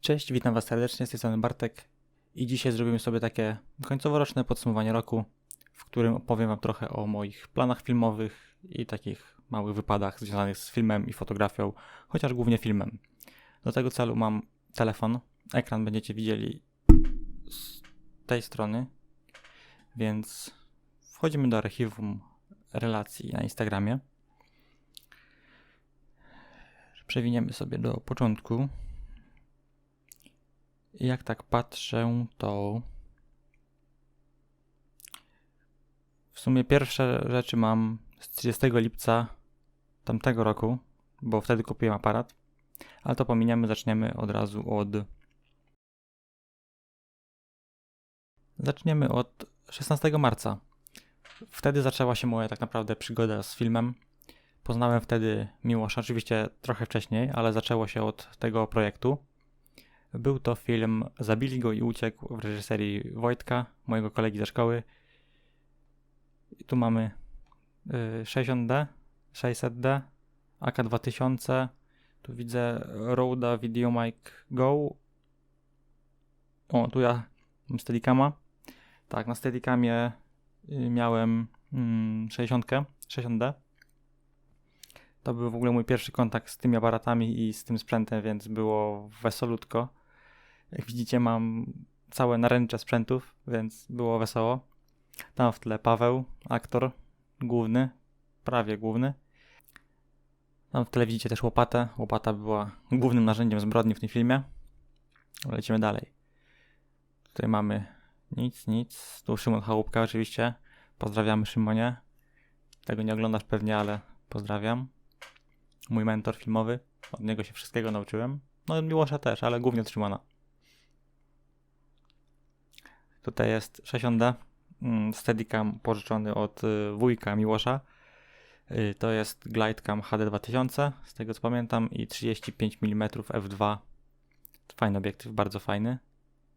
Cześć, witam Was serdecznie, z tej strony Bartek i dzisiaj zrobimy sobie takie końcoworoczne podsumowanie roku, w którym opowiem Wam trochę o moich planach filmowych i takich małych wypadach związanych z filmem i fotografią, chociaż głównie filmem. Do tego celu mam telefon, ekran będziecie widzieli z tej strony, więc wchodzimy do archiwum relacji na Instagramie. Przewiniemy sobie do początku. Jak tak patrzę, to w sumie pierwsze rzeczy mam z 30 lipca tamtego roku, bo wtedy kupiłem aparat, ale to pominiemy, zaczniemy od razu od. Zaczniemy od 16 marca. Wtedy zaczęła się moja tak naprawdę przygoda z filmem. Poznałem wtedy Miłosza, oczywiście trochę wcześniej, ale zaczęło się od tego projektu. Był to film Zabili go i uciekł w reżyserii Wojtka, mojego kolegi ze szkoły. I tu mamy y, 60D, 600D, AK2000. Tu widzę Roda VideoMic Go. O, tu ja mam Steadicama. Tak, na Steadicamie y, miałem mm, 60, 60D. To był w ogóle mój pierwszy kontakt z tymi aparatami i z tym sprzętem, więc było wesolutko. Jak widzicie, mam całe naręcze sprzętów, więc było wesoło. Tam w tle Paweł, aktor główny, prawie główny. Tam w tle widzicie też łopatę. Łopata była głównym narzędziem zbrodni w tym filmie. Lecimy dalej. Tutaj mamy nic, nic. Tu Szymon Chałupka oczywiście. Pozdrawiamy Szymonie. Tego nie oglądasz pewnie, ale pozdrawiam. Mój mentor filmowy. Od niego się wszystkiego nauczyłem. No Miłosza też, ale głównie od Szymona. Tutaj jest 60D, mm, Steadicam pożyczony od y, wujka Miłosza. Y, to jest Glidecam HD 2000, z tego co pamiętam, i 35 mm f2. Fajny obiektyw, bardzo fajny.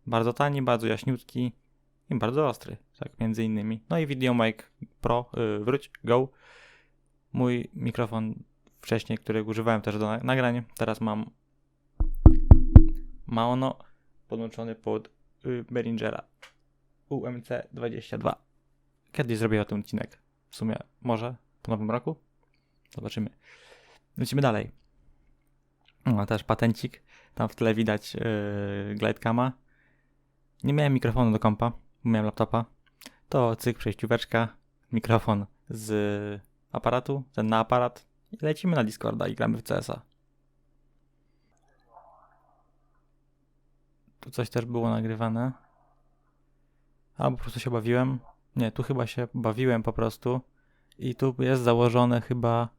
Bardzo tani, bardzo jaśniutki i bardzo ostry, tak między innymi. No i VideoMic Pro, yy, wróć, go. Mój mikrofon wcześniej, którego używałem też do nagrań, teraz mam Maono podłączony pod y, Behringera. UMC22. Kiedyś zrobię o tym odcinek. W sumie może po nowym roku. Zobaczymy. Lecimy dalej. No, też patencik. Tam w tle widać yy, glidecama. Nie miałem mikrofonu do kompa, miałem laptopa. To cyk, przejścióweczka, mikrofon z aparatu, ten na aparat. I lecimy na Discorda i gramy w CS-a. Tu coś też było nagrywane. Albo po prostu się bawiłem. Nie, tu chyba się bawiłem po prostu. I tu jest założone chyba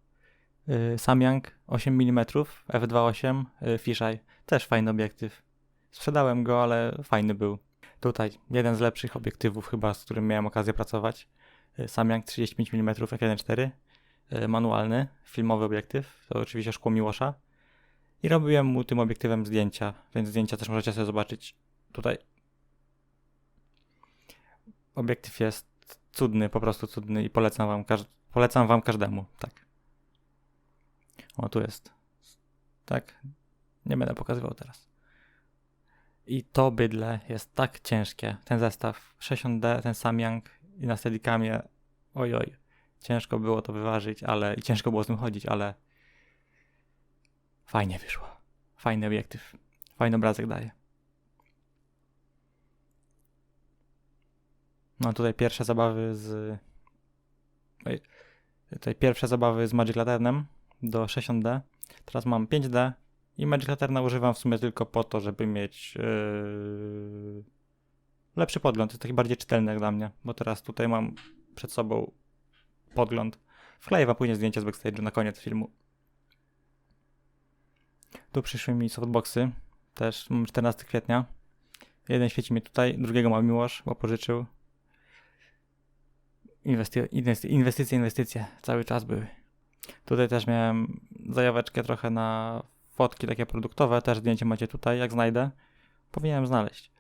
y, Samyang 8 mm f2.8 y, Fisheye. Też fajny obiektyw. Sprzedałem go, ale fajny był. Tutaj jeden z lepszych obiektywów chyba, z którym miałem okazję pracować. Y, Samyang 35 mm f1.4. Y, manualny, filmowy obiektyw. To oczywiście szkło Miłosza. I robiłem mu tym obiektywem zdjęcia, więc zdjęcia też możecie sobie zobaczyć tutaj obiektyw jest cudny, po prostu cudny i polecam wam, każ- polecam wam każdemu, tak. O, tu jest. Tak? Nie będę pokazywał teraz. I to bydle jest tak ciężkie. Ten zestaw 60D, ten Samyang i na Steadicamie, oj oj. Ciężko było to wyważyć, ale i ciężko było z tym chodzić, ale fajnie wyszło. Fajny obiektyw. Fajny obrazek daje. No tutaj pierwsze zabawy z. Oj, tutaj pierwsze zabawy z Magic Lanternem do 60D. Teraz mam 5D i Magic Lanterna używam w sumie tylko po to, żeby mieć yy... lepszy podgląd. Jest taki bardziej czytelny dla mnie, bo teraz tutaj mam przed sobą podgląd. Wkleję wam później zdjęcie z backstage'u na koniec filmu. Tu przyszły mi softboxy. Też mam 14 kwietnia. Jeden świeci mi tutaj, drugiego ma Miłosz, bo pożyczył. Inwesty- inwestycje, inwestycje cały czas były. Tutaj też miałem zajaweczkę trochę na fotki takie produktowe, też zdjęcie macie tutaj, jak znajdę. Powinienem znaleźć.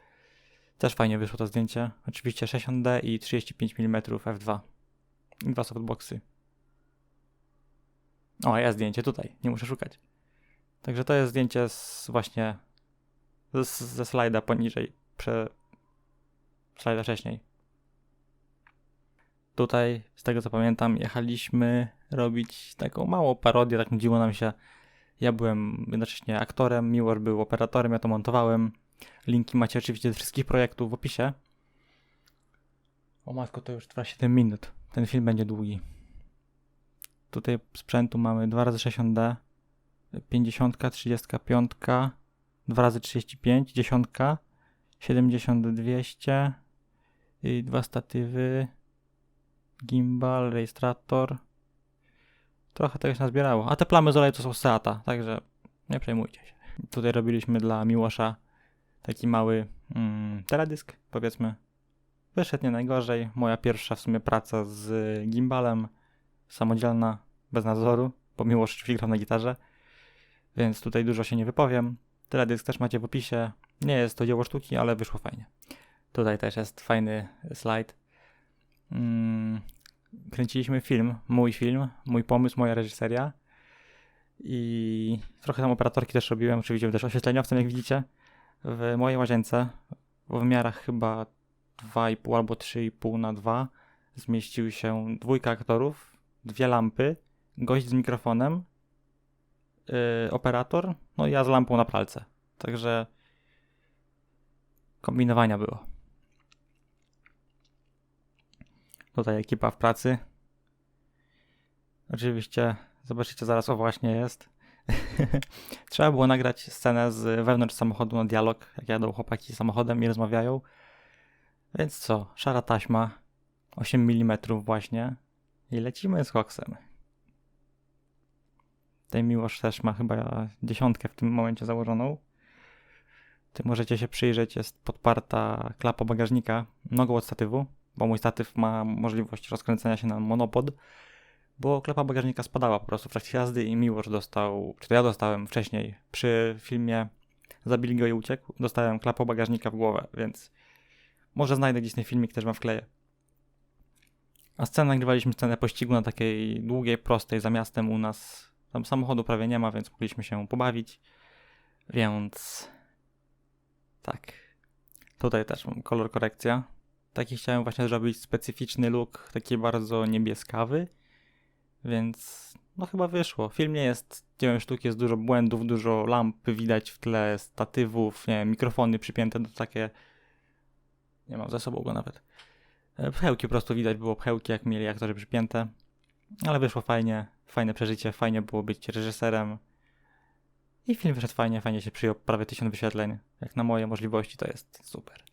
Też fajnie wyszło to zdjęcie. Oczywiście 60D i 35 mm f2. I dwa softboxy. O, jest zdjęcie tutaj, nie muszę szukać. Także to jest zdjęcie z właśnie z, ze slajda poniżej, prze... slajda wcześniej. Tutaj, z tego co pamiętam, jechaliśmy robić taką małą parodię, tak nudziło nam się. Ja byłem jednocześnie aktorem, Miłosz był operatorem, ja to montowałem. Linki macie oczywiście do wszystkich projektów w opisie. O matko, to już trwa 7 minut. Ten film będzie długi. Tutaj sprzętu mamy 2x60D, 50, 35, 2x35, 10, 70, 200 i dwa statywy, gimbal, rejestrator. Trochę tego się nazbierało. A te plamy z oleju to są Seata, także nie przejmujcie się. Tutaj robiliśmy dla Miłosza taki mały mm, teledysk, powiedzmy. Wyszedł nie najgorzej. Moja pierwsza w sumie praca z gimbalem, samodzielna, bez nadzoru, bo Miłosz oczywiście grał na gitarze, więc tutaj dużo się nie wypowiem. Teledysk też macie w opisie. Nie jest to dzieło sztuki, ale wyszło fajnie. Tutaj też jest fajny slajd. Mm, kręciliśmy film, mój film, mój pomysł, moja reżyseria. I trochę tam operatorki też robiłem, oczywiście też oświetleniowcem, jak widzicie. W mojej łazience, w wymiarach chyba 2,5 albo 3,5 na 2 zmieścił się dwójka aktorów, dwie lampy, gość z mikrofonem, yy, operator, no i ja z lampą na pralce. Także kombinowania było. Tutaj ekipa w pracy. Oczywiście zobaczycie zaraz, o właśnie jest. Trzeba było nagrać scenę z wewnątrz samochodu na dialog, jak jadą chłopaki samochodem i rozmawiają. Więc co, szara taśma, 8 mm właśnie i lecimy z koksem. Tutaj Miłosz też ma chyba dziesiątkę w tym momencie założoną. Ty możecie się przyjrzeć, jest podparta klapa bagażnika nogą od statywu, bo mój statyw ma możliwość rozkręcenia się na monopod, bo klapa bagażnika spadała po prostu w trakcie jazdy i Miłosz dostał, czy to ja dostałem wcześniej przy filmie Zabili go i uciekł, dostałem klapą bagażnika w głowę, więc może znajdę gdzieś ten filmik, też wam wkleję. A scenę nagrywaliśmy scenę pościgu na takiej długiej, prostej za miastem u nas. Tam samochodu prawie nie ma, więc mogliśmy się pobawić. Więc tak. Tutaj też kolor korekcja. Taki chciałem właśnie zrobić specyficzny look, taki bardzo niebieskawy. Więc no chyba wyszło. Film nie jest dziełem sztuki, jest dużo błędów, dużo lamp widać w tle, statywów, nie wiem, mikrofony przypięte do takie nie mam ze sobą go nawet. E, pchełki po prostu widać było pchełki, jak mieli aktorzy przypięte. Ale wyszło fajnie, fajne przeżycie, fajnie było być reżyserem. I film wyszedł fajnie, fajnie się przyjął, prawie tysiąc wyświetleń. Jak na moje możliwości to jest super.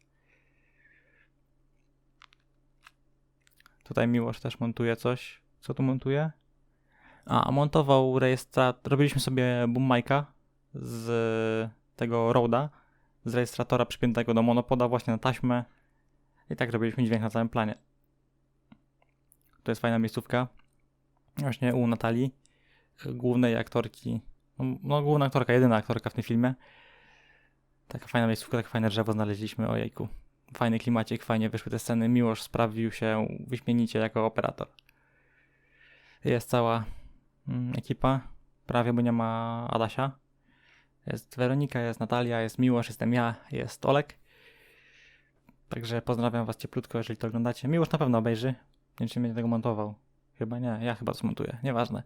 Tutaj Miłosz też montuje coś. Co tu montuje? A, montował rejestrator. Robiliśmy sobie boom z tego Roda, z rejestratora przypiętego do monopoda właśnie na taśmę i tak robiliśmy dźwięk na całym planie. To jest fajna miejscówka. Właśnie u Natalii, głównej aktorki. No, no, główna aktorka, jedyna aktorka w tym filmie. Taka fajna miejscówka, takie fajne drzewo znaleźliśmy, ojejku. Fajny klimacik, fajnie wyszły te sceny. Miłosz sprawił się wyśmienicie jako operator. Jest cała mm, ekipa, prawie, bo nie ma Adasia. Jest Weronika, jest Natalia, jest Miłosz, jestem ja, jest Olek. Także pozdrawiam was cieplutko, jeżeli to oglądacie. Miłosz na pewno obejrzy. Nie wiem, czy będzie tego montował. Chyba nie, ja chyba to zmontuję. Nieważne.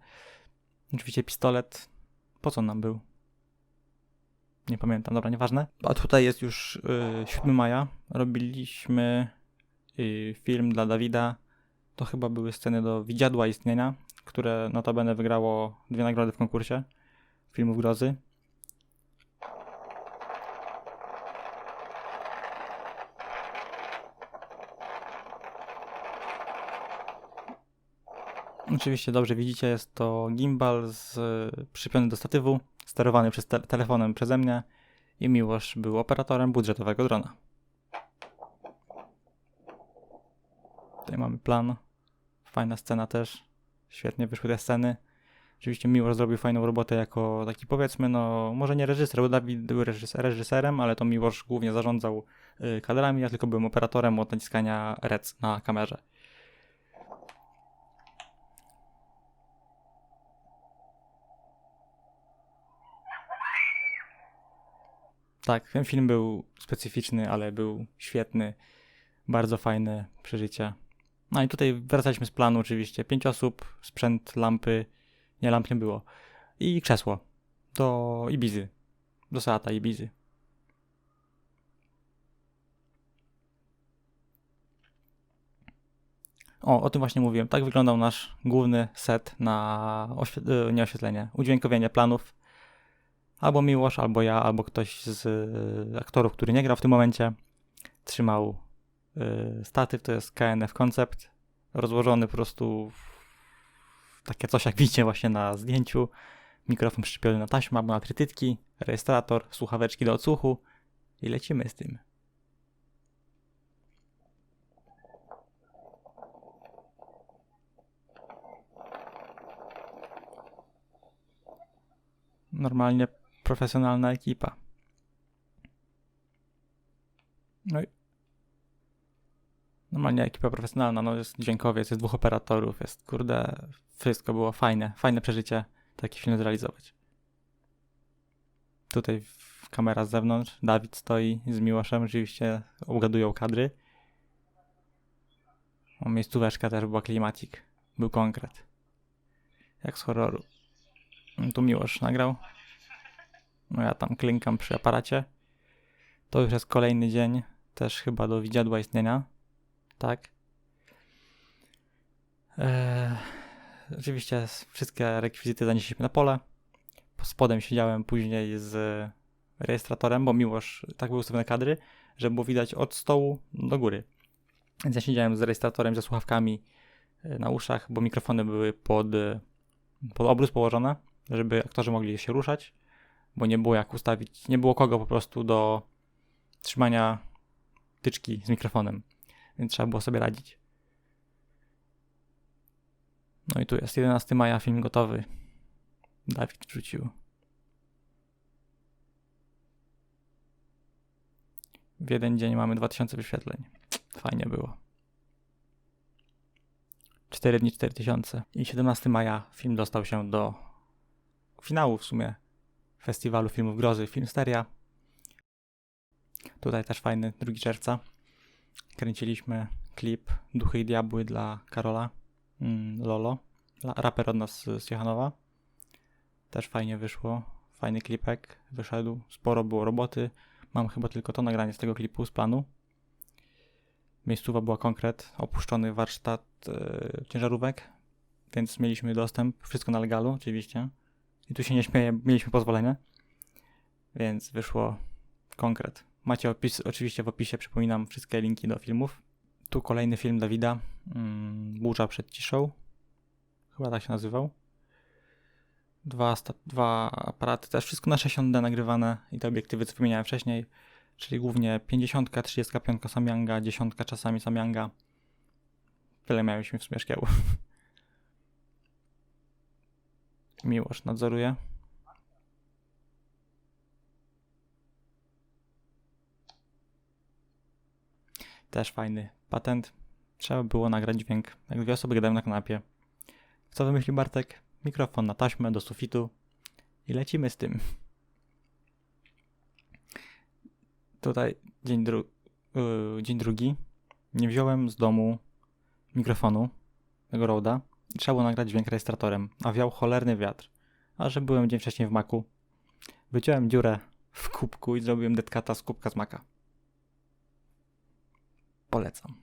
Oczywiście pistolet. Po co nam był? Nie pamiętam, dobra, nieważne. A tutaj jest już y, 7 maja. Robiliśmy y, film dla Dawida. To chyba były sceny do Widziadła Istnienia, które notabene wygrało dwie nagrody w konkursie filmów grozy. Oczywiście dobrze widzicie, jest to gimbal z, przypiony do statywu, sterowany przez te telefonem przeze mnie i Miłosz był operatorem budżetowego drona. Tutaj mamy plan. Fajna scena też. Świetnie wyszły te sceny. Oczywiście Miłosz zrobił fajną robotę jako taki powiedzmy, no może nie reżyser, bo Dawid był reżyserem, ale to Miłosz głównie zarządzał y, kadrami, ja tylko byłem operatorem od naciskania rec na kamerze. Tak, ten film był specyficzny, ale był świetny. Bardzo fajne przeżycie. No i tutaj wracaliśmy z planu oczywiście. Pięć osób, sprzęt, lampy. Nie, lamp nie było. I krzesło. Do Ibizy. Do Seata Ibizy. O, o tym właśnie mówiłem. Tak wyglądał nasz główny set na oświe- e, nie udźwiękowienie planów. Albo Miłosz, albo ja, albo ktoś z e, aktorów, który nie grał w tym momencie, trzymał y, statyw, to jest KNF Concept, rozłożony po prostu w takie coś jak widzicie właśnie na zdjęciu. Mikrofon przyczepiony na taśmę albo na trytytki, rejestrator, słuchaweczki do odsłuchu i lecimy z tym. Normalnie profesjonalna ekipa. No i normalnie ekipa profesjonalna, no jest dźwiękowiec, jest dwóch operatorów, jest kurde, wszystko było fajne, fajne przeżycie taki film zrealizować. Tutaj kamera z zewnątrz, Dawid stoi z Miłoszem, oczywiście obgadują kadry. O, miejscóweczka też była klimacik, był konkret. Jak z horroru. Tu Miłosz nagrał. No ja tam klinkam przy aparacie. To już jest kolejny dzień, też chyba do widziadła istnienia. Tak. Eee, oczywiście wszystkie rekwizyty zanieśliśmy na pole. Pod spodem siedziałem później z rejestratorem, bo Miłosz tak był ustawione kadry, że było widać od stołu do góry. Więc ja siedziałem z rejestratorem, ze słuchawkami e, na uszach, bo mikrofony były pod, pod obrus położone, żeby aktorzy mogli się ruszać, bo nie było jak ustawić, nie było kogo po prostu do trzymania tyczki z mikrofonem, więc trzeba było sobie radzić. No i tu jest 11 maja, film gotowy. Dawid wrzucił. W jeden dzień mamy 2000 wyświetleń. Fajnie było. 4 dni 4000. I 17 maja film dostał się do finału w sumie Festiwalu Filmów Grozy Filmsteria. Tutaj też fajny 2 czerwca. Kręciliśmy klip Duchy i Diabły dla Karola mm, Lolo, raper od nas z Johanowa. Też fajnie wyszło. Fajny klipek wyszedł. Sporo było roboty. Mam chyba tylko to nagranie z tego klipu z planu. Miejscowa była konkret, opuszczony warsztat yy, ciężarówek, więc mieliśmy dostęp, wszystko na legalu oczywiście. I tu się nie śmieję, mieliśmy pozwolenie, więc wyszło konkret. Macie opis, oczywiście w opisie, przypominam, wszystkie linki do filmów. Tu kolejny film Dawida, mm, Burza przed ciszą, chyba tak się nazywał. Dwa, dwa aparaty, też wszystko na 60D nagrywane i te obiektywy, co wymieniałem wcześniej, czyli głównie 50, 35 Samyanga, 10 czasami Samyanga. Tyle mieliśmy w sumie szkieł. Miłosz nadzoruje. Też fajny patent. Trzeba było nagrać dźwięk, jak dwie osoby gadają na kanapie. Co wymyślił Bartek? Mikrofon na taśmę do sufitu i lecimy z tym. Tutaj dzień, dru yy, dzień drugi. Nie wziąłem z domu mikrofonu, tego Roda. Trzeba było nagrać dźwięk rejestratorem, a wiał cholerny wiatr. A że byłem dzień wcześniej w maku, wyciąłem dziurę w kubku i zrobiłem detkata z kubka z maka. Polecam.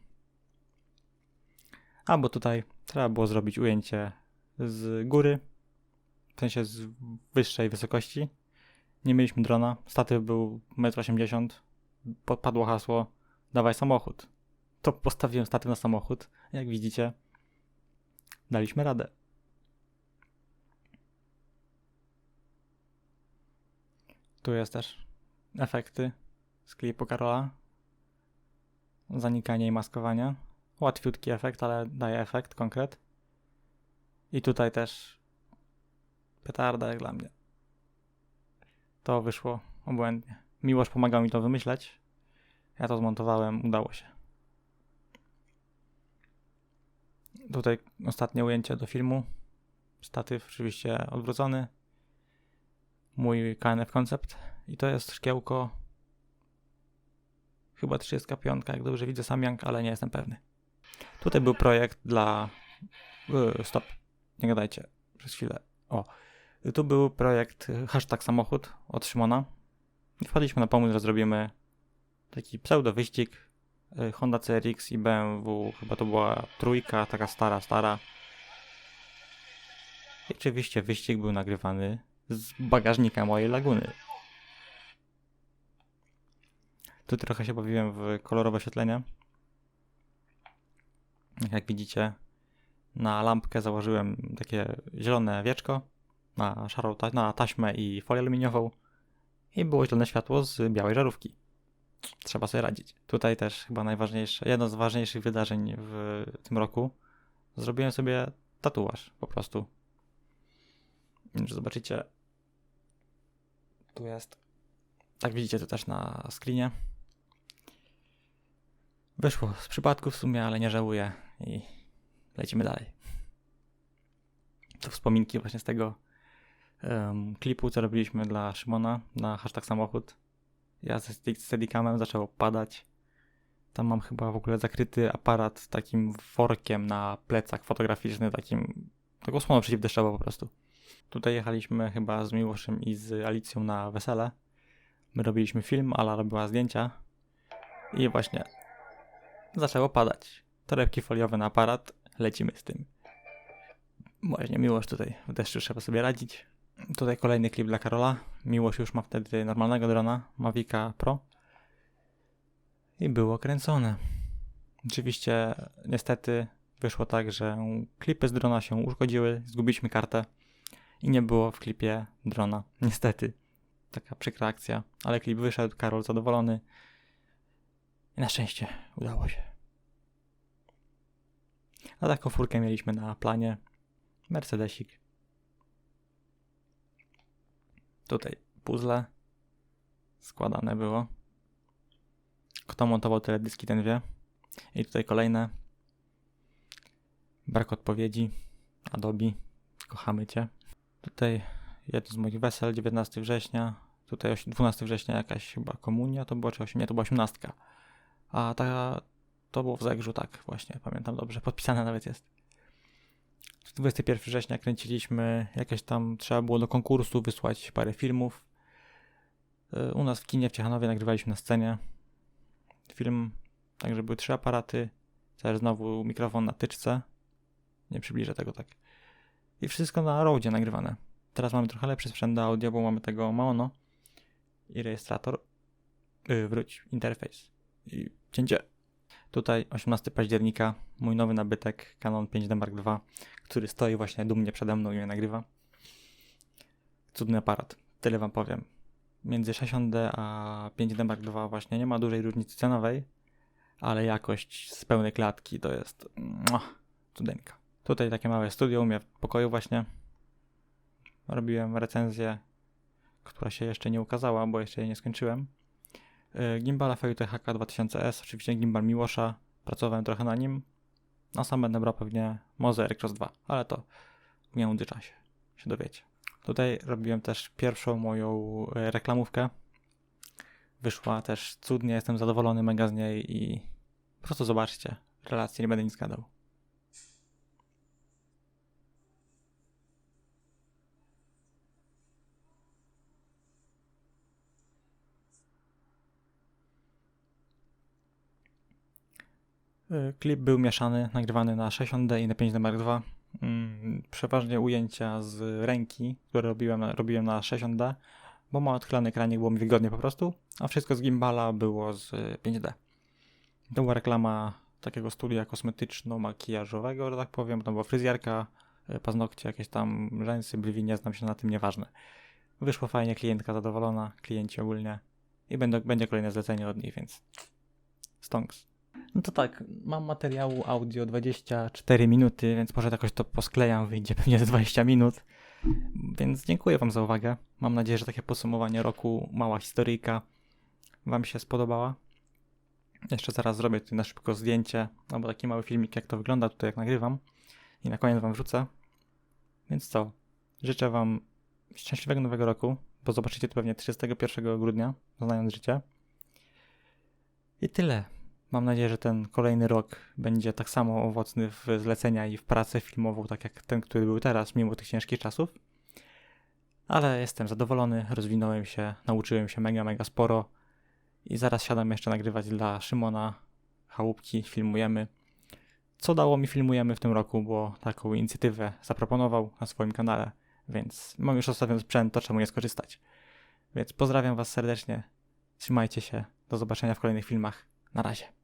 Albo tutaj trzeba było zrobić ujęcie z góry, w sensie z wyższej wysokości. Nie mieliśmy drona, statyw był 1,80 m, padło hasło dawaj samochód. To postawiłem statyw na samochód, jak widzicie daliśmy radę. Tu jest też efekty z klipu Karola. Zanikanie i maskowania. Łatwiutki efekt, ale daje efekt, konkret. I tutaj też petarda jak dla mnie. To wyszło obłędnie. Miłość pomagał mi to wymyśleć. Ja to zmontowałem, udało się. Tutaj ostatnie ujęcie do filmu. Statyw oczywiście odwrócony. Mój KNF koncept. I to jest szkiełko chyba 35, jak dobrze widzę Samyang, ale nie jestem pewny. Tutaj był projekt dla... Yy, stop, nie gadajcie, przez chwilę. O, tu był projekt y, hashtag samochód od Szymona. I wpadliśmy na pomysł, że zrobimy taki pseudo wyścig y, Honda CRX i BMW, chyba to była trójka, taka stara, stara. I oczywiście wyścig był nagrywany z bagażnika mojej laguny. Tu trochę się bawiłem w kolorowe oświetlenie. Jak widzicie, na lampkę założyłem takie zielone wieczko na szarą ta na taśmę i folię aluminiową i było zielone światło z białej żarówki. Trzeba sobie radzić. Tutaj też chyba najważniejsze, jedno z ważniejszych wydarzeń w tym roku. Zrobiłem sobie tatuaż po prostu. Zobaczycie. Tu jest. Tak widzicie to też na screenie. Wyszło z przypadku w sumie, ale nie żałuję i lecimy dalej. To wspominki właśnie z tego um, klipu, co robiliśmy dla Szymona na hashtag samochód. Ja ze Steadicamem zaczęło padać. Tam mam chyba w ogóle zakryty aparat takim workiem na plecach fotograficzny, takim taką osłoną przeciwdeszczową po prostu. Tutaj jechaliśmy chyba z Miłoszem i z Alicją na wesele. My robiliśmy film, Ala robiła zdjęcia i właśnie zaczęło padać. Torebki foliowe na aparat, lecimy z tym. Właśnie Miłosz tutaj w deszczu trzeba sobie radzić. Tutaj kolejny klip dla Karola. Miłość już ma wtedy normalnego drona, Mavica Pro. I było kręcone. Oczywiście, niestety, wyszło tak, że klipy z drona się uszkodziły, zgubiliśmy kartę i nie było w klipie drona. Niestety. Taka przykra akcja, ale klip wyszedł, Karol zadowolony. I na szczęście udało się. A taką furkę mieliśmy na planie. Mercedesik. Tutaj puzzle składane było. Kto montował teledyski, ten wie. I tutaj kolejne. Brak odpowiedzi. Adobe. Kochamy Cię. Tutaj jedno z moich wesel, 19 września. Tutaj 12 września jakaś chyba komunia to było, czy 8, nie, to była 18. A ta, to było w Zegrzu, tak właśnie, pamiętam dobrze, podpisane nawet jest. 21 września kręciliśmy jakieś tam, trzeba było do konkursu wysłać parę filmów. E, u nas w kinie w Ciechanowie nagrywaliśmy na scenie film, także były trzy aparaty, też znowu mikrofon na tyczce. Nie przybliżę tego tak. I wszystko na Roadzie nagrywane. Teraz mamy trochę lepszy sprzęt do audio, bo mamy tego Maono i rejestrator. Yy, wróć, interfejs i cięcie. Tutaj 18 października, mój nowy nabytek Canon 5D Mark II, który stoi właśnie dumnie przede mną i mnie nagrywa. Cudny aparat, tyle wam powiem. Między 60D a 5D Mark II właśnie nie ma dużej różnicy cenowej, ale jakość z pełnej klatki to jest cudeńka. Tutaj takie małe studio u mnie w pokoju właśnie. Robiłem recenzję, która się jeszcze nie ukazała, bo jeszcze jej nie skończyłem. Gimbala VTHK 2000S, oczywiście gimbal Miłosza, pracowałem trochę na nim. Na sam będę brał pewnie Moze Aircross 2, ale to w międzyczasie się dowiecie. Tutaj robiłem też pierwszą moją e, reklamówkę. Wyszła też cudnie, jestem zadowolony mega z niej i po prostu zobaczcie relacje, nie będę nic gadał. Klip był mieszany, nagrywany na 60D i na 5D Mark II. Mm, przeważnie ujęcia z ręki, które robiłem, robiłem na 60D, bo ma odchylany ekranik, było mi wygodnie po prostu, a wszystko z gimbala było z 5D. To była reklama takiego studia kosmetyczno-makijażowego, że tak powiem, to była fryzjerka, e, paznokcie, jakieś tam rzęsy, brwi, nie znam się na tym, nieważne. Wyszło fajnie, klientka zadowolona, klienci ogólnie i będzie, będzie kolejne zlecenie od nich, więc stonks. No to tak, mam materiału audio 24 minuty, więc może jakoś to posklejam, wyjdzie pewnie za 20 minut. Więc dziękuję Wam za uwagę. Mam nadzieję, że takie podsumowanie roku, mała historyjka Wam się spodobała. Jeszcze zaraz zrobię tutaj na szybko zdjęcie, albo taki mały filmik, jak to wygląda tutaj, jak nagrywam. I na koniec Wam wrzucę. Więc co? Życzę Wam szczęśliwego nowego roku, bo zobaczycie to pewnie 31 grudnia, znając życie. I tyle. Mam nadzieję, że ten kolejny rok będzie tak samo owocny w zlecenia i w pracę filmową, tak jak ten, który był teraz, mimo tych ciężkich czasów. Ale jestem zadowolony, rozwinąłem się, nauczyłem się mega, mega sporo i zaraz siadam jeszcze nagrywać dla Szymona Chałupki, filmujemy. Co dało mi filmujemy w tym roku, bo taką inicjatywę zaproponował na swoim kanale, więc mam już ostatnio sprzęt, to czemu nie skorzystać. Więc pozdrawiam Was serdecznie, trzymajcie się, do zobaczenia w kolejnych filmach, na razie.